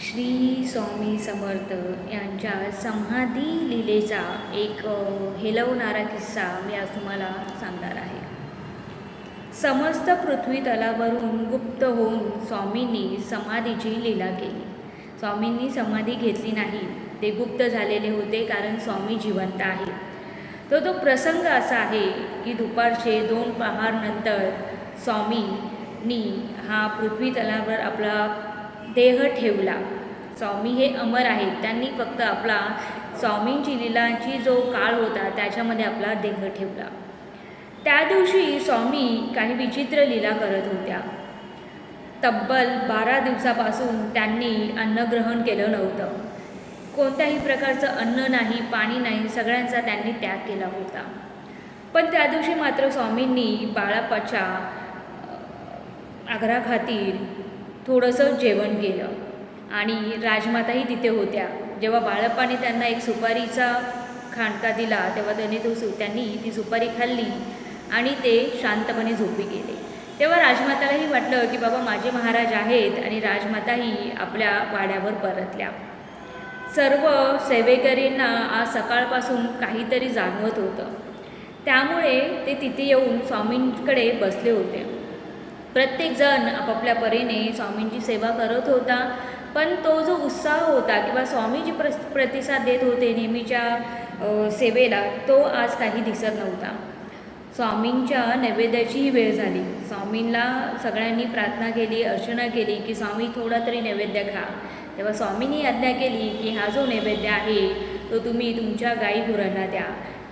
श्री स्वामी समर्थ यांच्या समाधी लिलेचा एक हेलवणारा किस्सा मी आज तुम्हाला सांगणार आहे. समस्त पृथ्वी तलावरून गुप्त होऊन स्वामींनी समाधीची लीला केली. स्वामींनी समाधी घेतली नाही. ते गुप्त झालेले होते कारण स्वामी जिवंत आहे तो तो प्रसंग असा आहे की दुपारचे दोन पहारनंतर स्वामींनी हा पृथ्वी तलावर आपला देह ठेवला. स्वामी हे अमर आहेत. त्यांनी फक्त आपला स्वामींची लिलांची जो काळ होता त्याच्यामध्ये आपला देह ठेवला. त्या दिवशी स्वामी काही विचित्र लीला करत होत्या. तब्बल बारा दिवसापासून त्यांनी अन्नग्रहण केलं नव्हतं. कोणत्याही प्रकारचं अन्न नाही पाणी नाही सगळ्यांचा त्यांनी त्याग केला होता. पण त्या दिवशी मात्र स्वामींनी बाळापाच्या आग्रहाखातीर थोडंसं जेवण केलं. आणि राजमाताही तिथे होत्या. जेव्हा बाळप्पाने त्यांना एक सुपारीचा खांडका दिला तेव्हा त्यांनी तो सु त्यांनी ती सुपारी खाल्ली आणि ते शांतपणे झोपी गेले. तेव्हा राजमातालाही वाटलं की बाबा माझे महाराज आहेत आणि राजमाताही आपल्या वाड्यावर परतल्या. सर्व सेवेकरींना आज सकाळपासून काहीतरी जाणवत होतं. त्यामुळे ते तिथे येऊन स्वामींकडे बसले होते. प्रत्येकजण आपापल्या परीने स्वामींची सेवा करत होता. पण तो जो उत्साह होता किंवा स्वामी जी प्रस प्रतिसाद देत होते नेहमीच्या सेवेला तो आज काही दिसत नव्हता. स्वामींच्या नैवेद्याचीही वेळ झाली. स्वामींना सगळ्यांनी प्रार्थना केली अर्चना केली की स्वामी थोडा तरी नैवेद्य खा. तेव्हा स्वामींनी आज्ञा केली की हा जो नैवेद्य आहे तो तुम्ही तुमच्या गाई गुरांना द्या.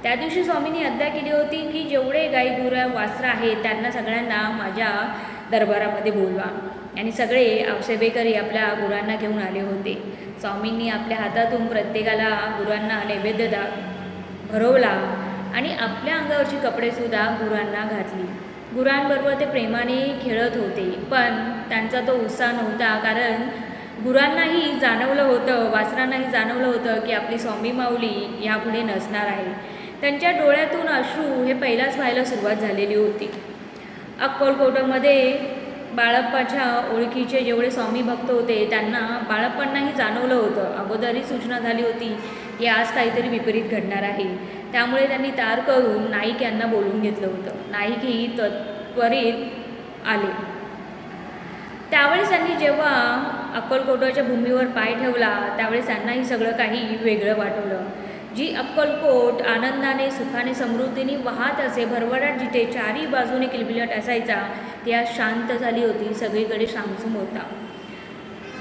त्या दिवशी स्वामींनी आज्ञा केली होती की जेवढे गाई गुरं वासरं आहेत त्यांना सगळ्यांना माझ्या दरबारामध्ये बोलवा. आणि सगळे सेवेकरी आपल्या गुरांना घेऊन आले होते. स्वामींनी आपल्या हातातून प्रत्येकाला गुरांना नैवेद्य दा भरवला आणि आपल्या अंगावरची कपडेसुद्धा गुरांना घातली. गुरांबरोबर ते प्रेमाने खेळत होते पण त्यांचा तो उत्साह नव्हता कारण गुरांनाही जाणवलं होतं वासरांनाही जाणवलं होतं की आपली स्वामी माऊली यापुढे नसणार आहे. त्यांच्या डोळ्यातून अश्रू हे पहिलाच व्हायला सुरुवात झालेली होती. अक्कलकोटामध्ये बाळप्पाच्या ओळखीचे जेवढे स्वामी भक्त होते त्यांना बाळप्पांनाही जाणवलं होतं. अगोदरही सूचना झाली होती की आज काहीतरी विपरीत घडणार आहे. त्यामुळे त्यांनी तार करून नाईक यांना बोलून घेतलं होतं. नाईक ही त्वरित आले. त्यावेळेस त्यांनी जेव्हा अक्कलकोटाच्या भूमीवर पाय ठेवला त्यावेळेस त्यांनाही सगळं काही वेगळं वाटवलं. जी अक्कलकोट आनंदाने सुखाने समृद्धीने वाहत असे भरभराट जिथे चारी बाजूने किलबिलट असायचा ती आज शांत झाली होती सगळीकडे सामसूम होता.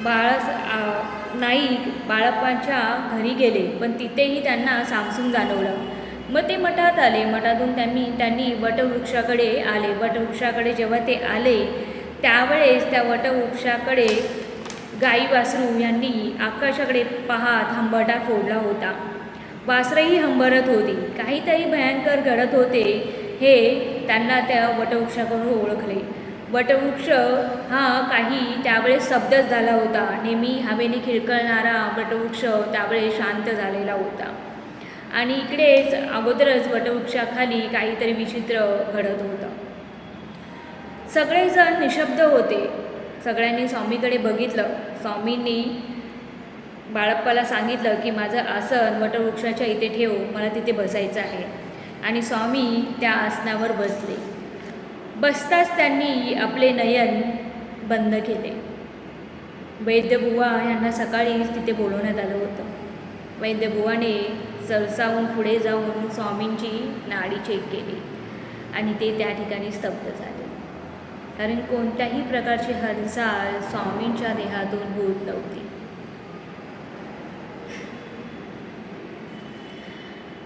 बाळ नाईक बाळप्पांच्या घरी गेले पण तिथेही त्यांना सामसूम जाणवलं. मग ते मठात आले. मठातून त्यांनी त्यांनी वटवृक्षाकडे आले. वटवृक्षाकडे जेव्हा ते आले त्यावेळेस त्या वटवृक्षाकडे गाई वासरू यांनी आकाशाकडे पाहत हंबरटा फोडला होता. वासरही हंबरत होती. काहीतरी भयंकर घडत होते हे त्यांना त्या वटवृक्षाकडून ओळखले. वटवृक्ष हा काही त्यावेळेस शब्दच झाला होता. नेहमी हवेने खिळकळणारा वटवृक्ष त्यावेळेस शांत झालेला होता. आणि इकडेच अगोदरच वटवृक्षाखाली काहीतरी विचित्र घडत होतं. सगळेजण निशब्द होते. सगळ्यांनी स्वामीकडे बघितलं. स्वामींनी बाळप्पाला सांगितलं की माझं आसन वटवृक्षाच्या इथे ठेव मला तिथे बसायचं आहे. आणि स्वामी त्या आसनावर बसले. बसताच त्यांनी आपले नयन बंद केले. वैद्यबुवा यांना सकाळीच तिथे बोलवण्यात आलं होतं. वैद्यबुवाने सरसावून पुढे जाऊन स्वामींची नाडी चेक केली. आणि ते त्या ठिकाणी स्तब्ध झाले. कारण कोणत्याही प्रकारची हालचाल स्वामींच्या देहातून होत नव्हती.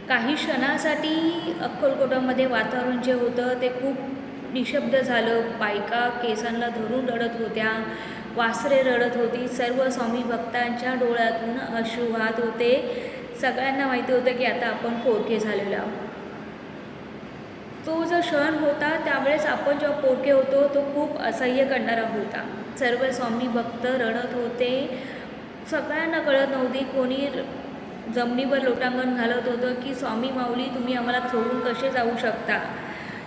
काही क्षणासाठी अक्कलकोटामध्ये वातावरण जे होतं ते खूप निशब्द झालं. बायका केसांना धरून रडत होत्या वासरे रडत होती. सर्व स्वामी भक्तांच्या डोळ्यातून अश्रू वाहत होते. सगळ्यांना माहिती होतं की आता आपण पोरके झालेलो आहोत. तो जो क्षण होता त्यावेळेस आपण जेव्हा पोरके होतो तो खूप असह्य करणारा होता. सर्व स्वामी भक्त रडत होते. सगळ्यांना कळत नव्हती कोणी जमिनीवर लोटांगण घालत होतं की स्वामी माऊली तुम्ही आम्हाला सोडून कसे जाऊ शकता?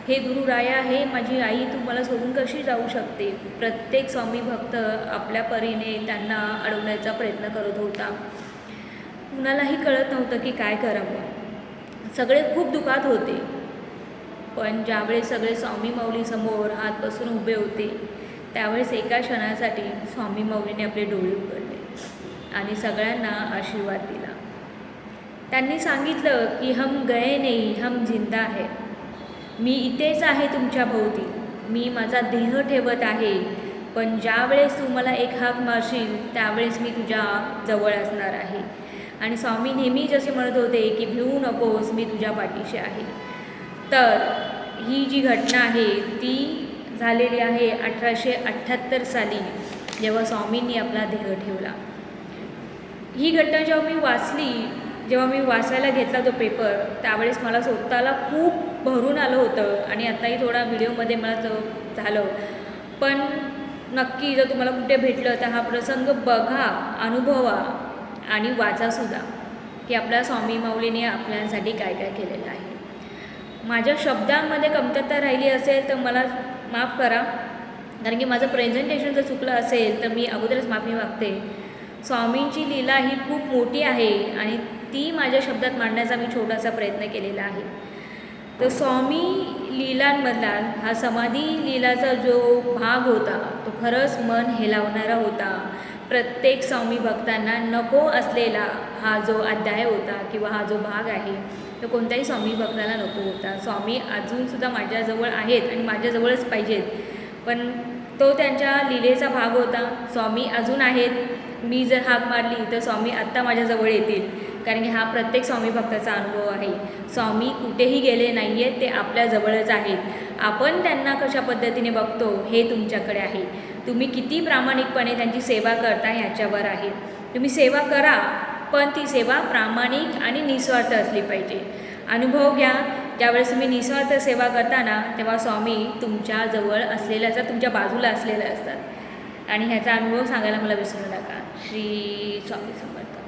हे गुरुराया हे माझी आई तू मला सोडून कशी जाऊ शकते? प्रत्येक स्वामी भक्त आपल्या परीने त्यांना अडवण्याचा प्रयत्न करत होता. कुणालाही कळत नव्हतं की काय करावं. सगळे खूप दुखात होते. पण ज्यावेळेस सगळे स्वामी माऊलीसमोर हात बसून उभे होते त्यावेळेस एका क्षणासाठी स्वामी माऊलीने आपले डोळे उघडले आणि सगळ्यांना आशीर्वाद दिला. त्यांनी सांगितलं की हम गए नाही हम जिंदा आहे मी इथेच आहे तुमच्या भोवती. मी माझा देह ठेवत आहे. पण ज्यावेळेस तू मला एक हाक मारशील त्यावेळेस मी तुझ्या जवळ असणार आहे. आणि स्वामी नेहमी जसे म्हणत होते की भिवू नकोस मी तुझ्या पाठीशी आहे. तर ही जी घटना आहे ती झालेली आहे अठराशे अठ्ठ्याहत्तर साली जेव्हा स्वामींनी आपला देह ठेवला. ही घटना जेव्हा मी वाचली जेव्हा मी वाचायला घेतला तो पेपर त्यावेळेस मला स्वतःला खूप भरून आलं होतं आणि आत्ताही थोडा व्हिडिओमध्ये मला जो झालं. पण नक्की जर तुम्हाला कुठे भेटलं तर हा प्रसंग बघा अनुभवा आणि वाचासुद्धा की आपल्या स्वामी माऊलीने आपल्यासाठी काय काय केलेलं आहे. माझ्या शब्दांमध्ये कमतरता राहिली असेल तर मला माफ करा. कारण की माझं प्रेझेंटेशन जर चुकलं असेल तर मी अगोदरच माफी मागते. स्वामींची लीला ही खूप मोठी आहे आणि ती माझ्या शब्दात मांडण्याचा मी छोटासा प्रयत्न केलेला आहे. तर स्वामी लीलांमधला हा समाधी लीलाचा जो भाग होता तो खरंच मन हेलावणारा होता. प्रत्येक स्वामी भक्तांना नको असलेला हा जो अध्याय होता किंवा हा जो भाग आहे तो कोणत्याही स्वामी भक्ताला नको होता. स्वामी अजूनसुद्धा माझ्याजवळ आहेत आणि माझ्याजवळच पाहिजेत. पण तो त्यांच्या लीलेचा भाग होता. स्वामी अजून आहेत. मी जर हाक मारली तर स्वामी आत्ता माझ्याजवळ येतील. कारण की हा प्रत्येक स्वामी भक्ताचा अनुभव आहे. स्वामी कुठेही गेले नाही आहेत ते आपल्याजवळच आहेत. आपण त्यांना कशा पद्धतीने बघतो हे तुमच्याकडे आहे. तुम्ही किती प्रामाणिकपणे त्यांची सेवा करता ह्याच्यावर आहे. तुम्ही सेवा करा पण ती सेवा प्रामाणिक आणि निस्वार्थ असली पाहिजे. अनुभव घ्या. ज्यावेळेस तुम्ही निस्वार्थ सेवा करताना तेव्हा स्वामी तुमच्याजवळ असलेले असतात तुमच्या बाजूला असलेले असतात. आणि ह्याचा अनुभव सांगायला मला विसरू नका. श्री स्वामी समर्थ.